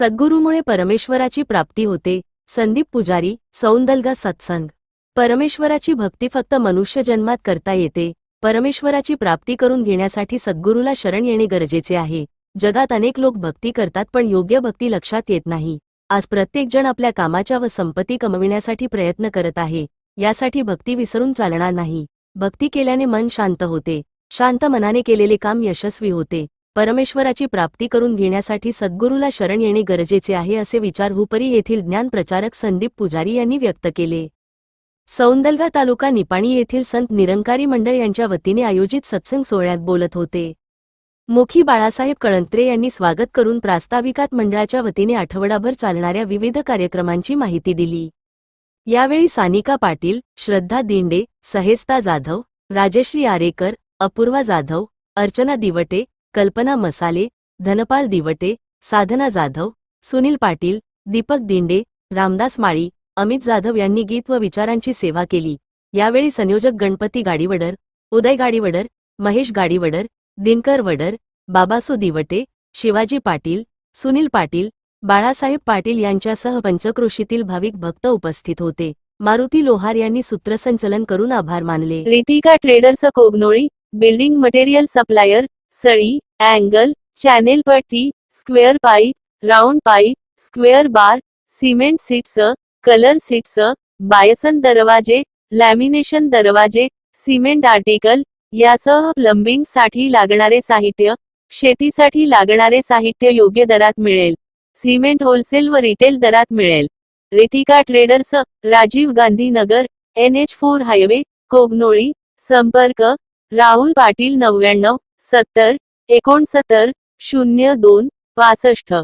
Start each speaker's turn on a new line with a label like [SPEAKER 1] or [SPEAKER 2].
[SPEAKER 1] सद्गुरूमुळे परमेश्वराची प्राप्ती होते. संदीप पुजारी सौंदलगा सत्संग. परमेश्वराची भक्ती फक्त मनुष्य जन्मात करता येते. परमेश्वराची प्राप्ती करून घेण्यासाठी सद्गुरूला शरण येणे गरजेचे आहे. जगात अनेक लोक भक्ती करतात पण योग्य भक्ती लक्षात येत नाही. आज प्रत्येकजण आपल्या कामाच्या व संपत्ती कमविण्यासाठी प्रयत्न करत आहे. यासाठी भक्ती विसरून चालणार नाही. भक्ती केल्याने मन शांत होते. शांत मनाने केलेले काम यशस्वी होते. परमेश्वराची प्राप्ती करून घेण्यासाठी सद्गुरूला शरण येणे गरजेचे आहे असे विचार हुपरी येथील ज्ञानप्रचारक संदीप पुजारी यांनी व्यक्त केले. सौंदलगा तालुका निपाणी येथील संत निरंकारी मंडळ यांच्या वतीने आयोजित सत्संग सोहळ्यात बोलत होते. मुखी बाळासाहेब कळंत्रे यांनी स्वागत करून प्रास्ताविकात मंडळाच्या वतीने आठवडाभर चालणाऱ्या विविध कार्यक्रमांची माहिती दिली. यावेळी सानिका पाटील श्रद्धा दिंडे सहेस्ता जाधव राजश्री आरेकर अपूर्वा जाधव अर्चना दिवटे कल्पना मसाले धनपाल दिवटे साधना जाधव सुनील पाटील दीपक दिंडे रामदास माळी अमित जाधव यांनी गीत व विचारांची सेवा केली. यावेळी संयोजक गणपती गाडीवडर उदय गाडीवडर महेश गाडीवडर दिनकर वडर बाबासो दिवटे शिवाजी पाटील सुनील पाटील बाळासाहेब पाटील यांच्यासह पंचक्रोशीतील भाविक भक्त उपस्थित होते. मारुती लोहार यांनी सूत्रसंचलन करून आभार मानले. Ritika traders Kognoli building material supplier सळी angle channel पट्टी square pipe round pipe square bar cement sheets colour sheets Bison दरवाजे लॅमिनेशन दरवाजे सिमेंट आर्टिकल यासह प्लंबिंगसाठी लागणारे साहित्य शेतीसाठी लागणारे साहित्य योग्य दरात मिळेल. सिमेंट होलसेल व रिटेल दरात मिळेल. Ritika traders Rajiv Gandhi Nagar N H four highway Kognoli संपर्क राहुल पाटील नव्याण्णव सत्तर एकोणसत्तर शून्य दोन पासष्ट.